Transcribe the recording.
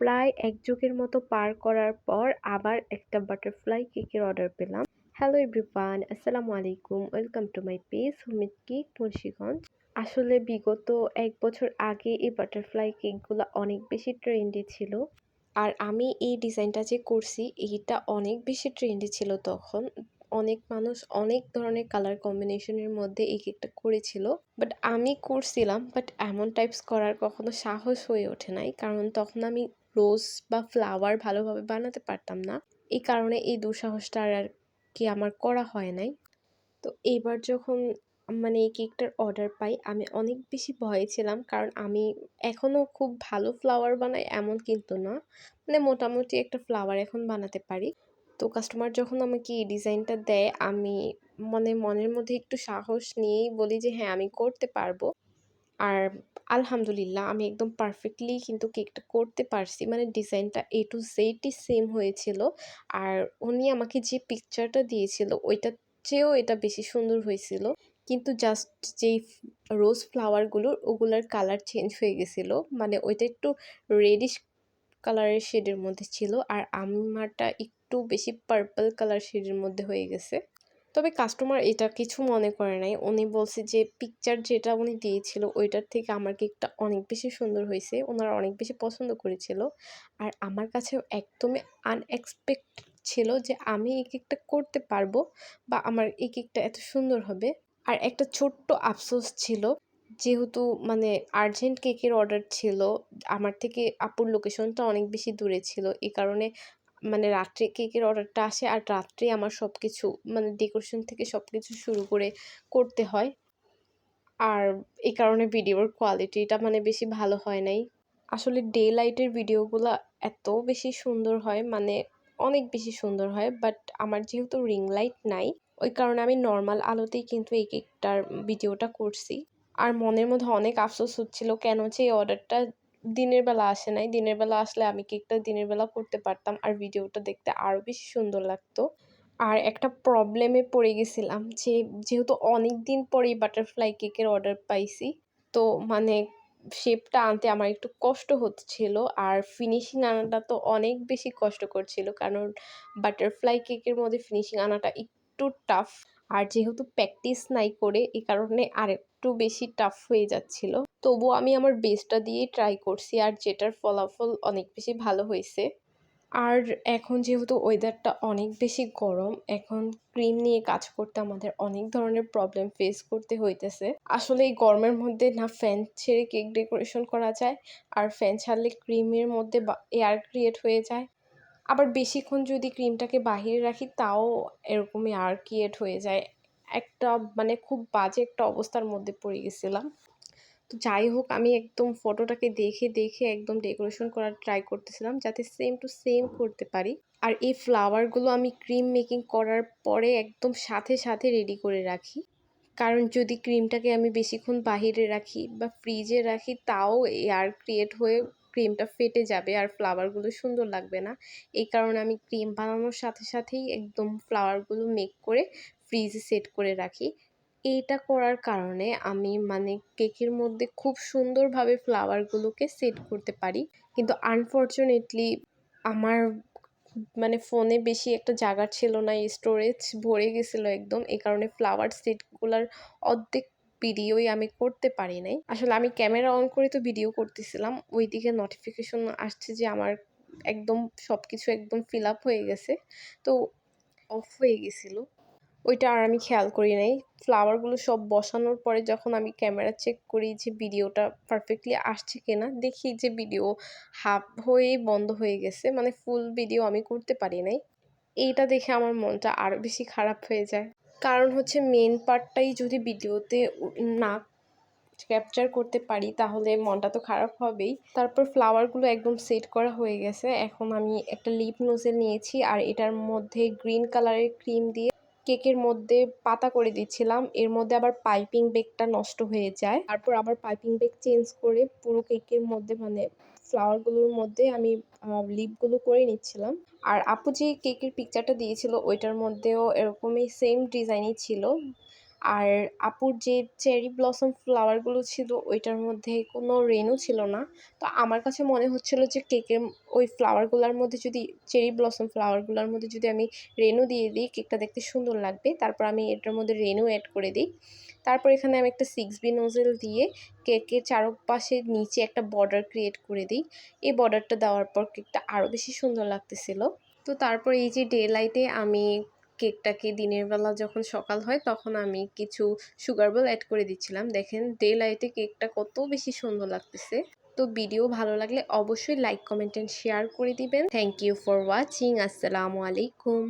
প্রায় এক যুগের মতো পার করার পর আবার একটা বাটারফ্লাই কেকের অর্ডার পেলাম। হ্যালো এভরিওয়ান আসসালামু আলাইকুম welcome to my page Humid cake Munshiganj আসলে বিগত এক বছর আগে এই বাটারফ্লাই কেকগুলো অনেক বেশি ট্রেন্ডি ছিল। আর আমি এই ডিজাইনটা যে করছি, এইটা অনেক বেশি ট্রেন্ডি ছিল তখন। অনেক মানুষ অনেক ধরনের কালার কম্বিনেশনের মধ্যে এই কেকটা করেছিল। বাট আমি করছিলাম বাট এমন টাইপস করার কখনো সাহস হয়ে ওঠে নাই। কারণ তখন আমি রোজ বা ফ্লাওয়ার ভালোভাবে বানাতে পারতাম না। এই কারণে এই দুঃসাহসটা আর কি আমার করা হয় নাই। তো এবার যখন মানে এই কেকটার অর্ডার পাই, আমি অনেক বেশি ভয়ে ছিলাম কারণ আমি এখনও খুব ভালো ফ্লাওয়ার বানাই এমন কিন্তু না। মানে মোটামুটি একটা ফ্লাওয়ার এখন বানাতে পারি। তো কাস্টমার যখন আমাকে এই ডিজাইনটা দেয়, আমি মানে মনের মধ্যে একটু সাহস নিয়েই বলি যে হ্যাঁ আমি করতে পারব। আর আলহামদুলিল্লাহ আমি একদম পারফেক্টলি কিন্তু কেকটা করতে পারছি। মানে ডিজাইনটা এ টু জেডই সেম হয়েছিল। আর উনি আমাকে যে পিকচারটা দিয়েছিল, ওইটার চেয়েও এটা বেশি সুন্দর হয়েছিল। কিন্তু জাস্ট যেই রোজ ফ্লাওয়ারগুলোর ওগুলার কালার চেঞ্জ হয়ে গেছিল। মানে ওইটা একটু রেডিশ কালারের শেডের মধ্যে ছিল। আর আমারটা একটু বেশি পার্পল কালার শেডের মধ্যে হয়ে গেছে। তবে কাস্টমার এটা কিছু মনে করে নাই। উনি বলছে যে পিকচার যেটা উনি দিয়েছিল, ওইটার থেকে আমার কেকটা অনেক বেশি সুন্দর হয়েছে। ওনারা অনেক বেশি পছন্দ করেছিল। আর আমার কাছেও একদমই আনএক্সপেক্ট ছিল যে, আমি এই কেকটা করতে পারব বা আমার এই কেকটা এত সুন্দর হবে। আর একটা ছোট্ট আফসোস ছিল, যেহেতু মানে আর্জেন্ট কেকের অর্ডার ছিল, আমার থেকে আপুর লোকেশনটা অনেক বেশি দূরে ছিল। এই কারণে মানে রাত্রে কেকের অর্ডারটা আসে আর রাত্রে আমার সব কিছু মানে ডেকোরেশন থেকে সব কিছু শুরু করে করতে হয়। আর এই কারণে ভিডিওর কোয়ালিটিটা মানে বেশি ভালো হয় নাই। আসলে ডে লাইটের ভিডিওগুলো এত বেশি সুন্দর হয় মানে অনেক বেশি সুন্দর হয় বাট আমার যেহেতু রিং লাইট নাই, ওই কারণে আমি নর্মাল আলোতেই কিন্তু এই কেকটার ভিডিওটা করছি। আর মনের মধ্যে অনেক আফসোস হচ্ছিল কেন যে এই অর্ডারটা দিনের বেলা আসে নাই। দিনের বেলা আসলে আমি কেকটা দিনের বেলা করতে পারতাম আর ভিডিওটা দেখতে আরও বেশি সুন্দর লাগতো। আর একটা প্রবলেমে পড়ে গেছিলাম যে, যেহেতু অনেক দিন পরেই বাটারফ্লাই কেকের অর্ডার পাইছি, তো মানে শেপটা আনতে আমার একটু কষ্ট হচ্ছিল আর ফিনিশিং আনাটা তো অনেক বেশি কষ্ট করছিল কারণ বাটারফ্লাই কেকের মধ্যে ফিনিশিং আনাটা একটু টাফ আর যেহেতু প্র্যাকটিস নাই করে এই কারণে আরেকটু বেশি টাফ হয়ে যাচ্ছিল। তবুও আমি আমার বেস্টটা দিয়েই ট্রাই করছি আর যেটার ফলাফল অনেক বেশি ভালো হয়েছে। আর এখন যেহেতু ওয়েদারটা অনেক বেশি গরম, এখন ক্রিম নিয়ে কাজ করতে আমাদের অনেক ধরনের প্রবলেম ফেস করতে হইতেছে। আসলে এই গরমের মধ্যে না ফ্যান ছেড়ে কেক ডেকোরেশন করা যায়, আর ফ্যান ছাড়লে ক্রিমের মধ্যে এয়ার ক্রিয়েট হয়ে যায়। আবার বেশিক্ষণ যদি ক্রিমটাকে বাহিরে রাখি, তাও এরকমই আর ক্রিয়েট হয়ে যায়। একটা মানে খুব বাজে একটা অবস্থার মধ্যে পড়ে গেছিলাম। তো যাই হোক, আমি একদম ফটোটাকে দেখে দেখে একদম ডেকোরেশন করার ট্রাই করতেছিলাম যাতে সেম টু সেম করতে পারি। আর এই ফ্লাওয়ারগুলো আমি ক্রিম মেকিং করার পরে একদম সাথে সাথে রেডি করে রাখি। কারণ যদি ক্রিমটাকে আমি বেশিক্ষণ বাহিরে রাখি বা ফ্রিজে রাখি, তাও এয়ার ক্রিয়েট হয়ে ক্রিমটা ফেটে যাবে আর ফ্লাওয়ারগুলো সুন্দর লাগবে না। এই কারণে আমি ক্রিম বানানোর সাথে, সাথেই একদম ফ্লাওয়ারগুলো মেক করে ফ্রিজে সেট করে রাখি। এইটা করার কারণে আমি মানে কেকের মধ্যে খুব সুন্দরভাবে ফ্লাওয়ারগুলোকে সেট করতে পারি। কিন্তু আনফর্চুনেটলি আমার মানে ফোনে বেশি একটা জায়গা ছিল না স্টোরেজ ভরে গেছিল একদম। এই কারণে ফ্লাওয়ার সেটগুলোর অর্ধেক ভিডিওই আমি করতে পারি নাই। আসলে আমি ক্যামেরা অন করে তো ভিডিও করতেছিলাম ওই দিকে নোটিফিকেশন আসছে যে আমার একদম সব কিছু একদম ফিল আপ হয়ে গেছে। তো অফ হয়ে গেছিল। ওইটা আর আমি খেয়াল করি নাই। ফ্লাওয়ারগুলো সব বসানোর পরে যখন আমি ক্যামেরা চেক করি যে ভিডিওটা পারফেক্টলি আসছে কিনা, দেখি যে ভিডিও হাফ হয়েই বন্ধ হয়ে গেছে মানে ফুল ভিডিও আমি করতে পারি নাই। এইটা দেখে আমার মনটা আরও বেশি খারাপ হয়ে যায়। কারণ হচ্ছে মেন পার্টটাই যদি ভিডিওতে না ক্যাপচার করতে পারি তাহলে মনটা তো খারাপ হবেই। তারপর ফ্লাওয়ারগুলো একদম সেট করা হয়ে গেছে। এখন আমি একটা লিপ নোজেল নিয়েছি আর এটার মধ্যে গ্রিন কালারের ক্রিম দিয়ে কেকের মধ্যে পাতা করে দিচ্ছিলাম। এর মধ্যে আবার পাইপিং বেগটা নষ্ট হয়ে যায়। তারপর আবার পাইপিং বেগ চেঞ্জ করে পুরো কেকের মধ্যে মানে ফ্লাওয়ারগুলোর মধ্যে আমি লিপগুলো করে নিচ্ছিলাম। আর আপু যে কেকের পিকচারটা দিয়েছিল, ওইটার মধ্যেও এরকমই সেম ডিজাইনই ছিল। আর আপুর যে চেরি ব্লসম ফ্লাওয়ারগুলো ছিল, ওইটার মধ্যে কোনো রেনু ছিল না। তো আমার কাছে মনে হচ্ছিল যে কেকের ওই ফ্লাওয়ারগুলোর মধ্যে যদি, চেরি ব্লসম ফ্লাওয়ারগুলোর মধ্যে যদি আমি রেনু দিয়ে দিই, কেকটা দেখতে সুন্দর লাগবে। তারপর আমি এটার মধ্যে রেনু অ্যাড করে দিই। তারপর এখানে আমি একটা সিক্স বি নোজেল দিয়ে কেকের চারপাশে নিচে একটা বর্ডার ক্রিয়েট করে দিই। এই বর্ডারটা দেওয়ার পর কেকটা আরও বেশি সুন্দর লাগতেছিল। তো তারপর এই যে ডে লাইটে আমি কেকটাকে দিনের বেলা যখন সকাল হয় তখন আমি কিছু সুগার বল অ্যাড করে দিচ্ছিলাম। দেখেন ডে লাইটে কেকটা কত বেশি সুন্দর লাগতেছে। তো ভিডিও ভালো লাগলে অবশ্যই লাইক কমেন্ট অ্যান্ড শেয়ার করে দিবেন। থ্যাংক ইউ ফর ওয়াচিং আসসালামু আলাইকুম।